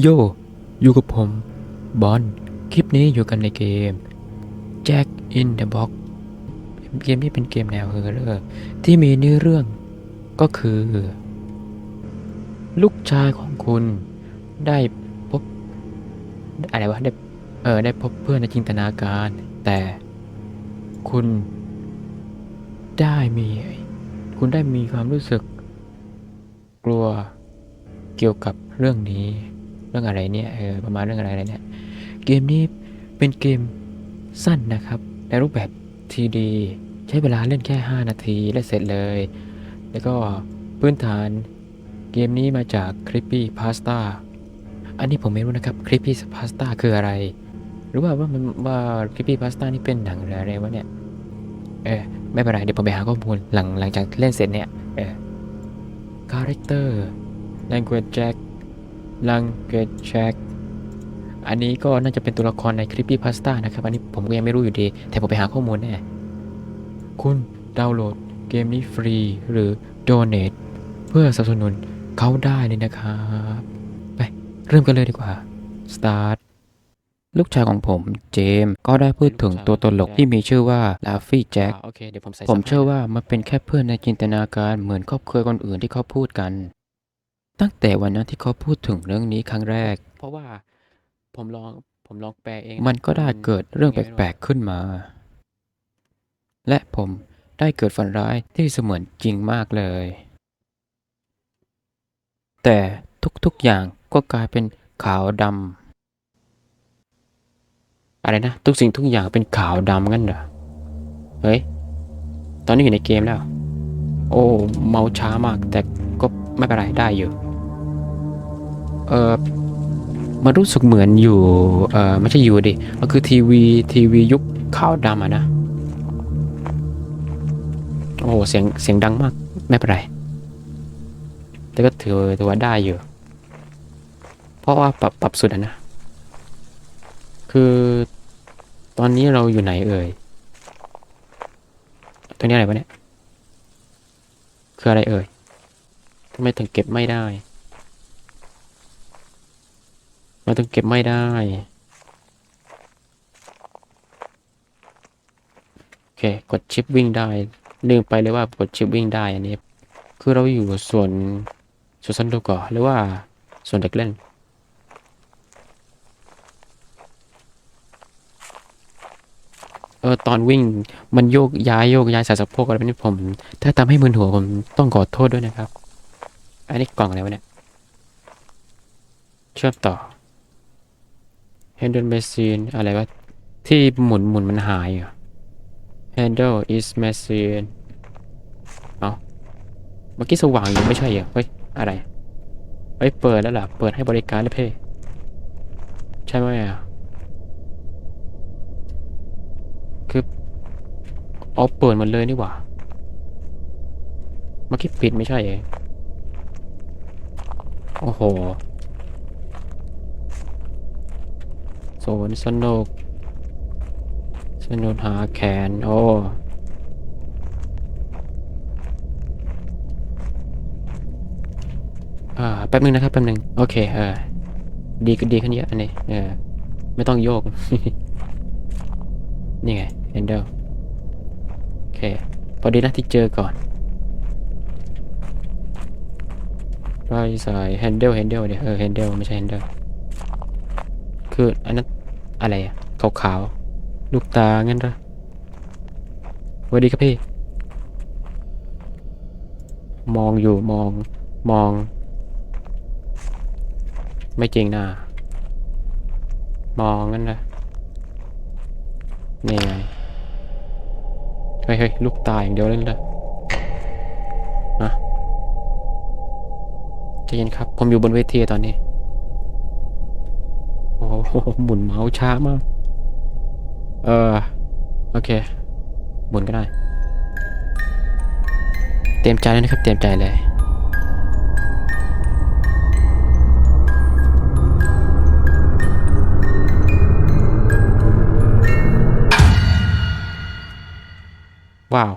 โย อยู่กับผม บอลคลิปนี้อยู่กันในเกม Jack in the Box เกมนี้เป็นเกมแนวเฮอร์เรอร์ที่มีเนื้อเรื่องก็คือ ลูกชายของคุณได้พบ อะไรวะ ได้เออได้พบเพื่อนในจินตนาการ แต่คุณได้มี คุณได้มีความรู้สึกกลัวเกี่ยวกับเรื่องนี้ เรื่องอะไรเนี่ยเออประมาณเรื่องอะไรอะไรเนี่ยเกมนี้เป็นเกมสั้นนะครับ ในรูปแบบทีดีใช้เวลาเล่นแค่ 5 นาทีและเสร็จเลย แล้วก็พื้นฐานเกมนี้มาจาก Creepy Pasta อันนี้ผมไม่รู้นะครับ Creepy Pasta คืออะไร หรือว่าว่ามันว่า Creepy Pasta นี่เป็นหนังออะไรวะเนี่ยเออไม่เป็นไรเดี๋ยวผมไปหาข้อมูลหลังหลังจากเล่นเสร็จเนี่ยเออ Character Language Jack Language Jack อันนี้ก็น่าจะเป็นตัวละครใน Creepy Pasta นะครับ อันนี้ผมก็ยังไม่รู้อยู่ดี แต่ผมไปหาข้อมูลแน่ คุณดาวน์โหลดเกมนี้ฟรีหรือ Donate เพื่อสนับสนุนเขาได้เลยนะครับ ไป เริ่มกันเลยดีกว่า Start ลูกชายของผมเจมส์ก็ได้พูดถึงตัวตลกที่มีชื่อว่าลาฟี่แจ็คโอเคเดี๋ยวผมใส่ผมเชื่อว่ามันเป็นแค่เพื่อนในจินตนาการเหมือนครอบครัวคนอื่นที่เขาพูดกัน ตั้งแต่วันนั้นที่เขาพูดถึงเรื่องนี้ครั้งแรก เพราะว่าผมลองผมลองแปลเอง มันก็ได้เกิดเรื่องแปลกๆขึ้นมา และผมได้เกิดฝันร้ายที่เสมือนจริงมากเลย แต่ทุกๆอย่างก็กลายเป็นขาวดำอะไรนะ ทุกสิ่งทุกอย่างเป็นขาวดำงั้นเหรอ เฮ้ย ตอนนี้อยู่ในเกมแล้ว โอ้ เมาช้ามากแต่ก็ไม่เป็นไรได้อยู่ เออมันรู้สึกเหมือนอยู่เออไม่ใช่อยู่ดิมันคือทีวีทีวียุคขาวดำอะนะ โอ้โห เสียงเสียงดังมาก ไม่เป็นไร แต่ก็ถือถือว่าได้อยู่ เพราะว่าปรับปรับสุดอะนะ คือตอนนี้เราอยู่ไหนเอ่ย ตัวนี้อะไรวะเนี่ย คืออะไรเอ่ยทำไมถึงเก็บไม่ได้ ทำไมันถึงเก็บไม่ได้โอเคกดชิปวิ่งได้ลืมไปเลยว่ากดชิปวิ่งได้อันนี้ คือเราอยู่ส่วนส่วนสนุกก่อนหรือว่าส่วนเด็กเล่นเออตอนวิ่งมันโยกย้ายโยกย้ายสายสะโพกอะไรแบบนี้ผม ถ้าทำให้มึนหัวผมต้องขอโทษด้วยนะครับ อันนี้กล่องอะไรวะเนี่ย เชื่อมต่อ handle machine อะไรวะ ที่หมุนหมุนมันหายเหรอ handle is machine เอาเมื่อกี้สว่างอยู่ไม่ใช่เหรอเฮ้ย อะไรเฮ้ย เปิดแล้วล่ะ เปิดให้บริการแล้วเพ่ใช่ไหมอะ คือเอาเปิดหมดเลยนี่หว่าเมื่อกี้ปิดไม่ใช่เองโอ้โห โซนสนุก สนุกหาแขน โอ้อ่าแป๊บนึงนะครับ แป๊บนึง โอเค เออ ดีก็ดีขึ้นเยอะอันนี้ เออ ไม่ต้องโยก นี่ไง handle โอเค พอดีนะที่เจอก่อนไรสาย handle handle เนี่ยเออ handle ไม่ใช่ handle คืออันนั้นอะไรอะขาวๆ ลูกตางั้นหรอสวัสดีครับพี่ มองอยู่มองมอง ไม่จริงนะมองงั้นนะนี่ไงเฮ้ยเฮ้ยลูกตาอย่างเดียวเล่นเลยนะใจเย็นครับ ผมอยู่บนเวทีตอนนี้ หมุนเมาส์ช้ามาก เออ โอเค หมุนก็ได้ เตรียมใจเลยนะครับ เตรียมใจเลยว้าว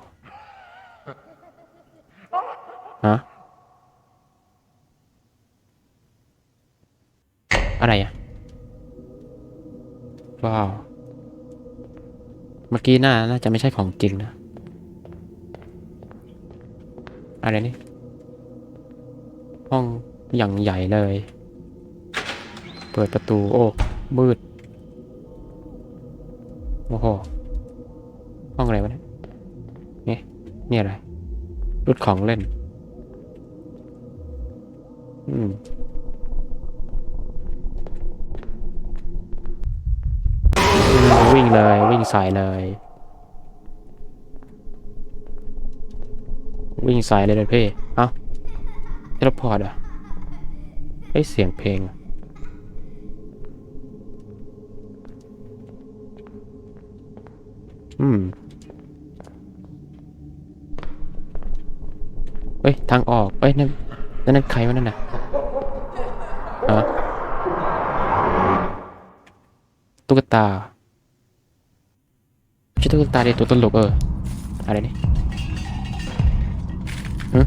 ฮะ อะไรอะ ว้าว เมื่อกี้น่าน่าจะไม่ใช่ของจริงนะ อะไรนี่ ห้องอย่างใหญ่เลย เปิดประตูโอ้มืด โอ้โห ห้องอะไรวะเนี่ย นี่ นี่อะไร รุดของเล่น อืม วิ่งเลยวิ่งใส่เลย วิ่งใส่เลยเลยพี่เอ้าเทเลพอร์ตอะไอเสียงเพลงอะอืมเฮ้ย ทางออกเอ้ย นั่น นั่นนั่นใครวะนั่นน่ะฮะตุ๊กตา ตุ๊กตาดิตัวตลกเออ อะไรนี่ฮึ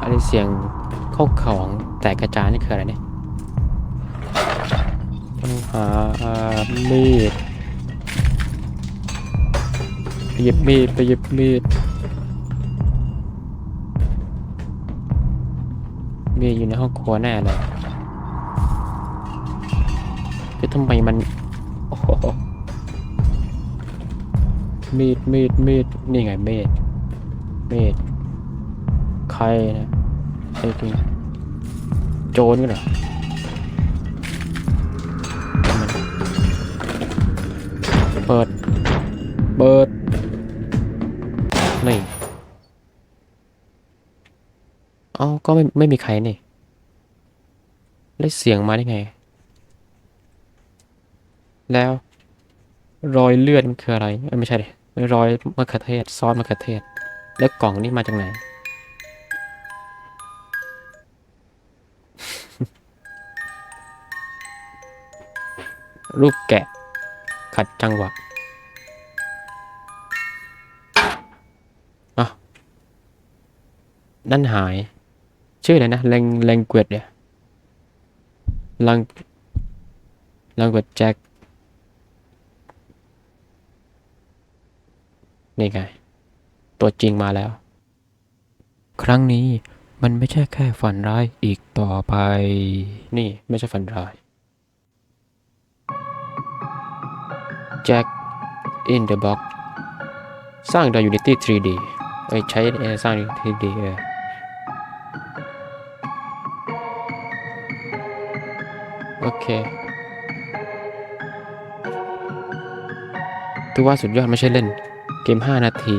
อะไรเสียงเข้าของแตกกระจายนี่คืออะไรเนี่ยต้องหาอ่ามีดไปหยิบมีดไปหยิบมีดมีดอยู่ในห้องครัวแน่เลย ทำไมมันมีดมีดมีดนี่ไงมีดมีดใครนะไอ้จริงโจรกันเหรอเปิด เปิด นี่ เอาก็ไม่ไม่มีใครนี่แล้เสียงมาได้ไง แล้ว รอยเลือดมันคืออะไรไม่ใช่ดิรอยมะเขือเทศซอสมะเขือเทศ แล้วกล่องนี่มาจากไหน รูปแกะ ขัดจังหวะอะนั่นหาย ชื่ออะไรนะแรงแรงเกวดเนี่ยลังลังเกวดแจ็ค นี่ไง ตัวจริงมาแล้ว ครั้งนี้มันไม่ใช่แค่ฝันร้ายอีกต่อไป นี่ไม่ใช่ฝันร้าย Jack in the box สร้างโดย Unity 3D เอ้ยใช้เอ่อสร้าง Unity 3D เออโอเคถือว่าสุดยอดไม่ใช่เล่น เกม 5 นาที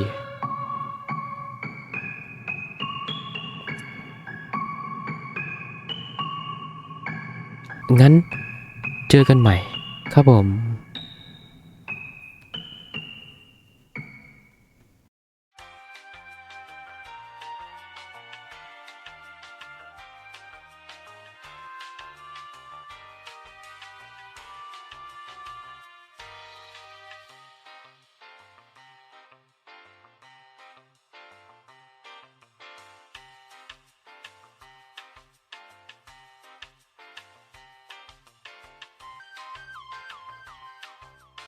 งั้นเจอกันใหม่ ครับผม